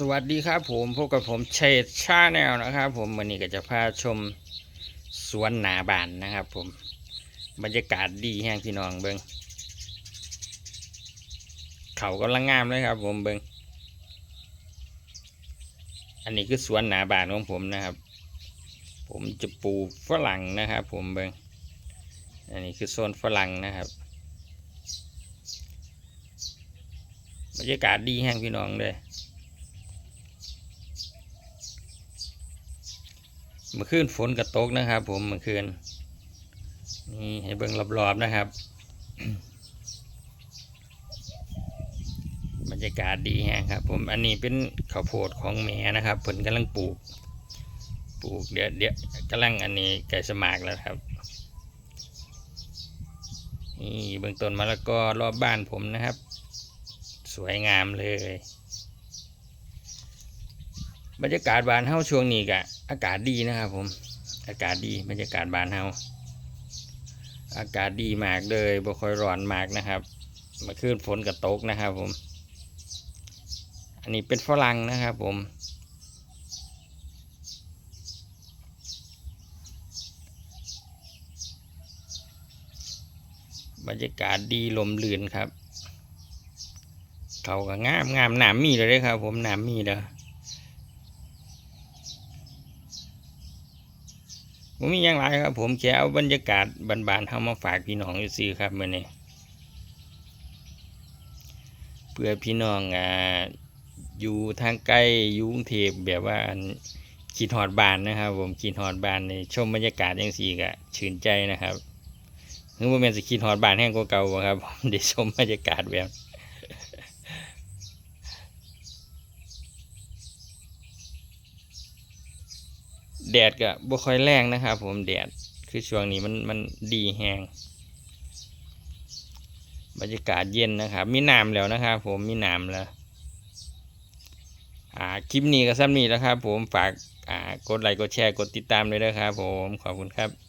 สวัสดีครับผมพบกับผมเชดชาแนลนะครับ ผมวันนี้ก็จะพาชมสวนหนาบานนะครับ ผมบรรยากาศดีแห้งพี่น้องเบิงเขากำลังงามเลยครับ ผมเบิงอันนี้คือสวนหนาบานของผมนะครับ ผมจะปลูกฝรั่งนะครับ ผมเบิงอันนี้คือโซนฝรั่งนะครับบรรยากาศดีแห้งพี่น้องเลย เมื่อคืนฝนกระตกนะครับ ผมเมื่อคืนนี่ให้เบิ่งรอบๆนะครับ บรรยากาศดีแฮงครับ ผมอันนี้เป็นข้าวโพดของแม่นะครับผลกำลังปลูก ปลูกเดี๋ยวเดี๋ยวกำลังอันนี้ไก่สมากแล้วครับนี่เบื้องต้นมะละกอรอบบ้านผมนะครับ สวยงามเลย บรรยากาศบานเฮาช่วงนี้กะอากาศดีนะครับผม อากาศดีบรรยากาศบานเฮาอากาศดีมากเลยบ่ค่อยร้อนมากนะครับมื่อคืนฝนกระตกนะครับผม อันนี้เป็นฝรั่งนะครับผมบรรยากาศดีลมลื่นครับ เขาก็งามงามหนามมีเลยครับผมหนามมีเด้อ ผมมีอย่างไรครับ ผมแค่เอาบรรยากาศบานๆเข้ามาฝากพี่น้องอยู่ซื้อครับมื่อนี้เพื่อพี่น้องอ่าอยู่ทางใกล้อยุกรุงเทพแบบว่าขีดหอดบานนะครับ ผมขีดหอดบานในชมบรรยากาศอย่างสี่ก็ชื่นใจนะครับนึกว่าเป็นสขีดหอดบานแห้งกว่าเก่าครับผมได้ชมบรรยากาศแบบ แดดก็บ่ค่อยแรงนะครับผมแดดคือช่วงนี้มันมันดีแหงบรรยากาศเย็นนะครับ มีน้ำแล้วนะครับผมมีน้ำแล้วอ่าคลิปนี้ก็ซ้ำนี้แล้วครับผมฝากอ่ากดไลค์กดแชร์กดติดตามเลยนะครับผมขอบคุณครับ